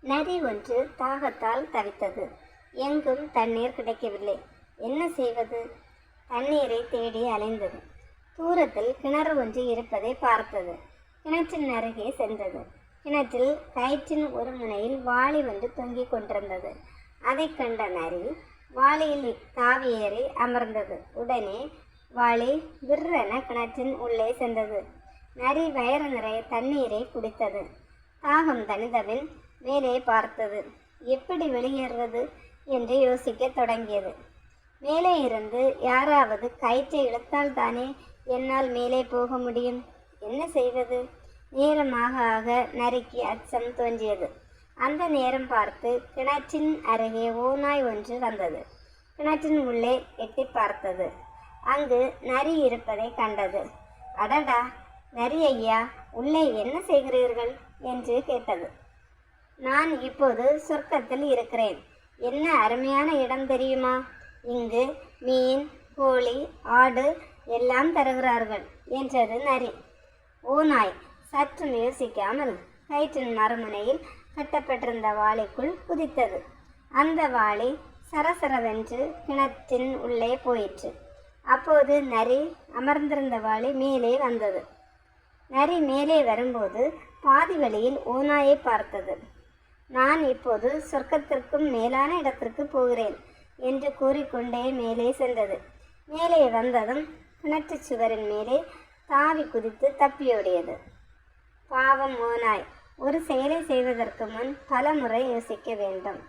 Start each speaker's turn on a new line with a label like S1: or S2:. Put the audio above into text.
S1: நரி ஒன்று தாகத்தால் தவித்தது. எங்கும் தண்ணீர் கிடைக்கவில்லை. என்ன செய்வது? தண்ணீரை தேடி அலைந்தது. தூரத்தில் கிணறு ஒன்று இருப்பதை பார்த்தது. கிணற்றின் அருகே சென்றது. கிணற்றில் கயிற்றின் ஒரு முனையில் வாளி ஒன்று தொங்கிக் கொண்டிருந்தது. அதைக் கண்ட நரி வாளியில் தாவியேறி அமர்ந்தது. உடனே வாளி விற்றென கிணற்றின் உள்ளே சென்றது. நரி வயிறு நிறைய தண்ணீரை குடித்தது. தாகம் தனிதவின் மேலே பார்த்தது. எப்படி வெளியேறுவது என்று யோசிக்க தொடங்கியது. மேலே இருந்து யாராவது கயிற்றை இழுத்தால் தானே என்னால் மேலே போக முடியும்? என்ன செய்வது? நேரமாக ஆக நரிக்கு அச்சம் தோன்றியது. அந்த நேரம் பார்த்து கிணற்றின் அருகே ஓநாய் ஒன்று வந்தது. கிணற்றின் உள்ளே எட்டி பார்த்தது. அங்கு நரி இருப்பதை கண்டது. அடடா! நரி ஐயா உள்ளே என்ன செய்கிறீர்கள்? என்று கேட்டது. நான் இப்போது சொர்க்கத்தில் இருக்கிறேன். என்ன அருமையான இடம் தெரியுமா? இங்கு மீன் கோழி ஆடு எல்லாம் தருகிறார்கள் என்றது நரி. ஓநாய் சற்றும் யோசிக்காமல் கயிற்றின் மறுமுனையில் கட்டப்பட்டிருந்த வாளிக்குள் குதித்தது. அந்த வாளி சரசரவென்று கிணற்றின் உள்ளே போயிற்று. அப்போது நரி அமர்ந்திருந்த வாளி மேலே வந்தது. நரி மேலே வரும்போது பாதி வழியில் ஓநாயை பார்த்தது. நான் இப்போது சொர்க்கத்திற்கும் மேலான இடத்திற்கு போகிறேன் என்று கூறிக்கொண்டே மேலே சென்றது. மேலே வந்ததும் கிணற்று சுவரின் மேலே தாவி குதித்து தப்பியோடியது. பாவம் ஓனாய் ஒரு செயலை செய்வதற்கு முன் பல முறை யோசிக்க வேண்டும்.